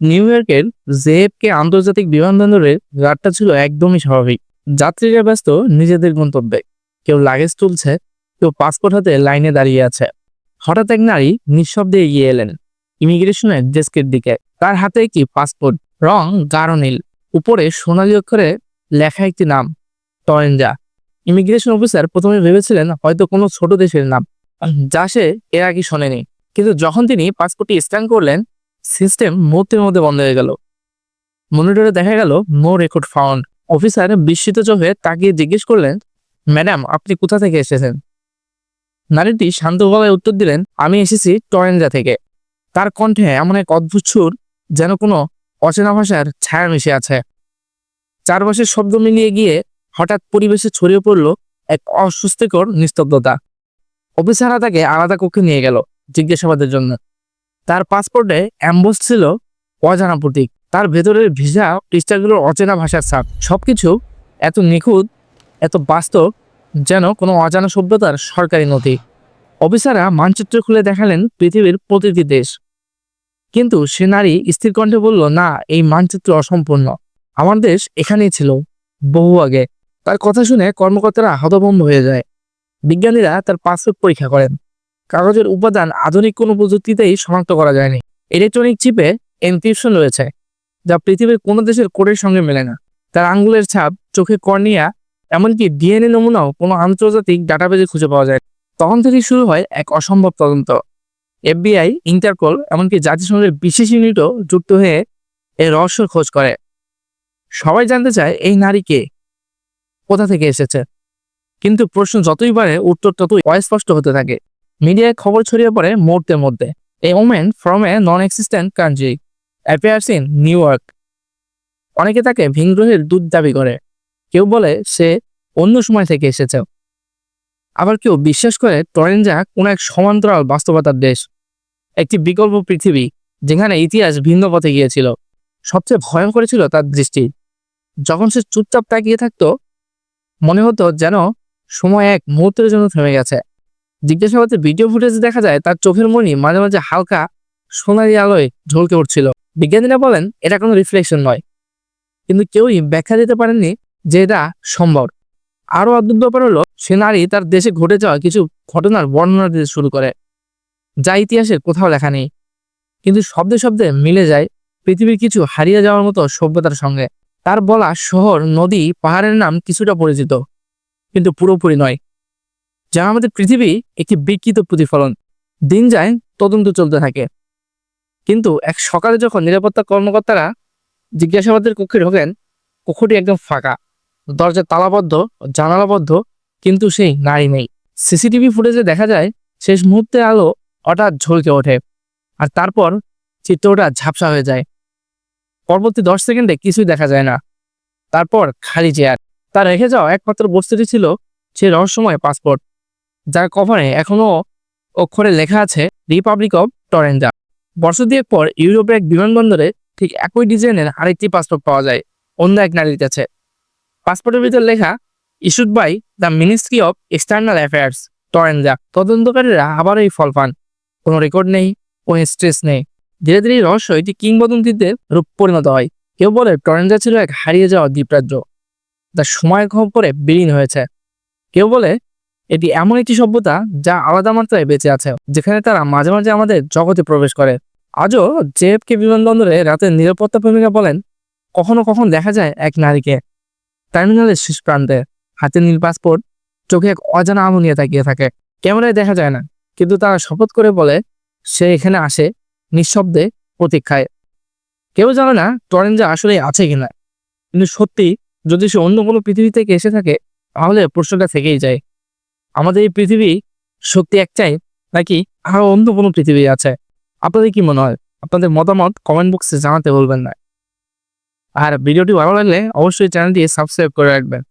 New ইয়র্কের জেএফকে আন্তর্জাতিক বিমানবন্দরে রাতটা ছিল একদমই স্বাভাবিক। যাত্রীরা ব্যস্ত, নিজেদের গন্তব্যে। কেউ লাগেজ তুলছে, কেউ পাসপোর্ট হাতে লাইনে দাঁড়িয়ে আছে। হঠাৎ এক নারী নিঃশব্দে এগিয়ে এলেন ইমিগ্রেশনের ডেস্কের দিকে। তার হাতে একটি পাসপোর্ট রং গাঢ় নীল। উপরে সোনালী অক্ষরে লেখা একটি নাম টরেঞ্জা ইমিগ্রেশন অফিসার প্রথমে ভেবেছিলেন হয়তো কোনো ছোট দেশের নাম, যা সে এর আগে শোনেনি। কিন্তু যখন তিনি পাসপোর্টটি স্ক্যান করলেন সিস্টেম মুহূর্তের মধ্যে বন্ধ হয়ে গেল। মনিটরে দেখা গেল নো রেকর্ড ফাউন্ড অফিসার বিস্মিত চোখে তাকিয়ে জিজ্ঞেস করলেন ম্যাডাম আপনি কোথা থেকে এসেছেন? নারীটি শান্ত গলায় উত্তর দিলেন, আমি এসেছি টরেঞ্জা থেকে। তার কণ্ঠে এমন এক অদ্ভুত সুর যেন কোনো অচেনা ভাষার ছায়া মিশে আছে। চারপাশের শব্দ মিলিয়ে গিয়ে হঠাৎ পরিবেশে ছড়িয়ে পড়ল এক অস্বস্তিকর নিস্তব্ধতা। অফিসাররা তাকে আলাদা কক্ষে নিয়ে গেল, জিজ্ঞাসাবাদের জন্য। তার পাসপোর্টে অ্যাম্বোস ছিল অজানা প্রতীক তার ভেতরের ভিসা পৃষ্ঠাগুলোর অচেনা ভাষার ছাপ। সবকিছু এত নিখুঁত, এত বাস্তব, যেন কোনো অজানা সভ্যতার সরকারি নথি। অফিসাররা মানচিত্র খুলে দেখালেন পৃথিবীর প্রতিটি দেশ। কিন্তু সে নারী স্থির কণ্ঠে বলল, না, এই মানচিত্র অসম্পূর্ণ। আমার দেশ এখানেই ছিল, বহু আগে। তার কথা শুনে কর্মকর্তারা হতভম্ব হয়ে যায়। বিজ্ঞানীরা তার পাসপোর্ট পরীক্ষা করেন। কাগজের উপাদান আধুনিক কোনো প্রযুক্তিতেই শনাক্ত করা যায়নি। ইলেকট্রনিক চিপে এনক্রিপশন রয়েছে, যা পৃথিবীর কোনো দেশের কোডের সঙ্গে মেলে না। তার আঙ্গুলের ছাপ, চোখে কর্নিয়া, এমনকি ডিএনএ নমুনাও কোনো আন্তর্জাতিক ডাটাবেজে খুঁজে পাওয়া যায়। তখন থেকেই শুরু হয় এক অসম্ভব তদন্ত। এফবিআই, ইন্টারপোল, এমনকি জাতিসংঘের বিশেষ ইউনিটও যুক্ত হয়ে এর রহস্যর খোঁজ করে। সবাই জানতে চায় এই নারী কে, কোথা থেকে এসেছে। কিন্তু প্রশ্ন যতই বাড়ে, উত্তর ততই অস্পষ্ট হতে থাকে। মিডিয়ায় খবর ছড়িয়ে পড়ে মুহূর্তের মধ্যে। A woman from a non existent country appears in New York অনেকে তাকে ভিনগ্রহের দূত দাবি করে। কেউ বলে সে অন্য সময় থেকে এসেছে। আবার কেউ বিশ্বাস করে টরেঞ্জা কোনো এক সমান্তরাল বাস্তবতার দেশ। একটি বিকল্প পৃথিবী, যেখানে ইতিহাস ভিন্ন পথে গিয়েছিল। সবচেয়ে ভয়ঙ্কর ছিল তার দৃষ্টি। যখন সে চুপচাপ তাকিয়ে থাকতো, মনে হতো যেন সময় এক মুহূর্তের জন্য থেমে গেছে। জিজ্ঞাসাবাদের ভিডিও ফুটেজে দেখা যায় তার চোখের মনি মাঝে মাঝে হালকা সোনালি আলোয় ঝলকে উঠছিল। বিজ্ঞানীরা বলেন, এটা কোনো রিফ্লেকশন নয়। কিন্তু কেউই ব্যাখ্যা দিতে পারেননি যে এটা সম্ভব। আরও অদ্ভুত ব্যাপার হলো, সে নারী তার দেশে ঘটে যাওয়া কিছু ঘটনার বর্ণনা দিতে শুরু করে, যা ইতিহাসের কোথাও লেখা নেই। কিন্তু শব্দে শব্দে মিলে যায় পৃথিবীর কিছু হারিয়ে যাওয়ার মতো সভ্যতার সঙ্গে। তার বলা শহর, নদী, পাহাড়ের নাম কিছুটা পরিচিত, কিন্তু পুরোপুরি নয়। যা আমাদের পৃথিবী একটি বিকৃত প্রতিফলন, দিন যায় তদন্ত চলতে থাকে। কিন্তু এক সকালে যখন নিরাপত্তা কর্মকর্তারা জিজ্ঞাসাবাদের কক্ষে ঢোকেন, কক্ষটি একদম ফাঁকা। দরজা তালাবদ্ধ, জানালাবদ্ধ, কিন্তু সেই নারী নেই। সিসিটিভি ফুটেজে দেখা যায়, শেষ মুহূর্তে আলো হঠাৎ ঝলকে ওঠে, আর তারপর চিত্রটা ঝাপসা হয়ে যায়। পরবর্তী দশ সেকেন্ডে কিছুই দেখা যায় না। তারপর খালি চেয়ার। তার রেখে যাওয়া একমাত্র বস্তুটি ছিল সে রহস্যময় পাসপোর্ট। যার কভারে এখনও অক্ষরে লেখা আছে রিপাবলিক অফ টরেঞ্জা বর্ষ দুয়েক পর ইউরোপের এক বিমানবন্দরে ঠিক একই ডিজাইনের আরেকটি পাসপোর্ট পাওয়া যায়, অন্য এক নারীর কাছে। পাসপোর্টের ভিতর লেখা issued by the ministry of external affairs Torenza তদন্তকারীরা আবার এই ফল পান। কোনো রেকর্ড নেই, কোনো স্ট্রেস নেই। ধীরে ধীরে রহস্য এটি কিংবদন্তিতে রূপ পরিণত হয়। কেউ বলে টরেঞ্জা ছিল এক হারিয়ে যাওয়া দ্বীপরাজ্য, যা সময় পরে বিলীন হয়েছে। কেউ বলে এটি এমন একটি সভ্যতা যা আলাদা মাত্রায় বেঁচে আছে, যেখানে তারা মাঝে মাঝে আমাদের জগতে প্রবেশ করে। আজও জেএফকে বিমানবন্দরে রাতের নিরাপত্তা প্রেমিকা বলেন, কখনো কখন দেখা যায় এক নারীকে টার্মিনালের শেষ প্রান্তে। হাতে নীল পাসপোর্ট, চোখে এক অজানা আলো নিয়ে তাকিয়ে থাকে। ক্যামেরায় দেখা যায় না, কিন্তু তারা শপথ করে বলে, সে এখানে আসে নিঃশব্দে প্রতীক্ষায়। কেউ জানে না টরেঞ্জা আসলে আছে কিনা। কিন্তু সত্যি, যদি সে অন্য কোনো পৃথিবী থেকে এসে থাকে, তাহলে প্রশ্নটা থেকেই যায়। আমাদের এই পৃথিবী সত্যি একটাই নাকি আরও অন্য কোনো পৃথিবী আছে? আপনাদের কি মনে হয়? আপনাদের মতামত কমেন্ট বক্সে জানাতে বলবেন না। আর ভিডিওটি ভালো লাগলে অবশ্যই চ্যানেলটি সাবস্ক্রাইব করে রাখবেন।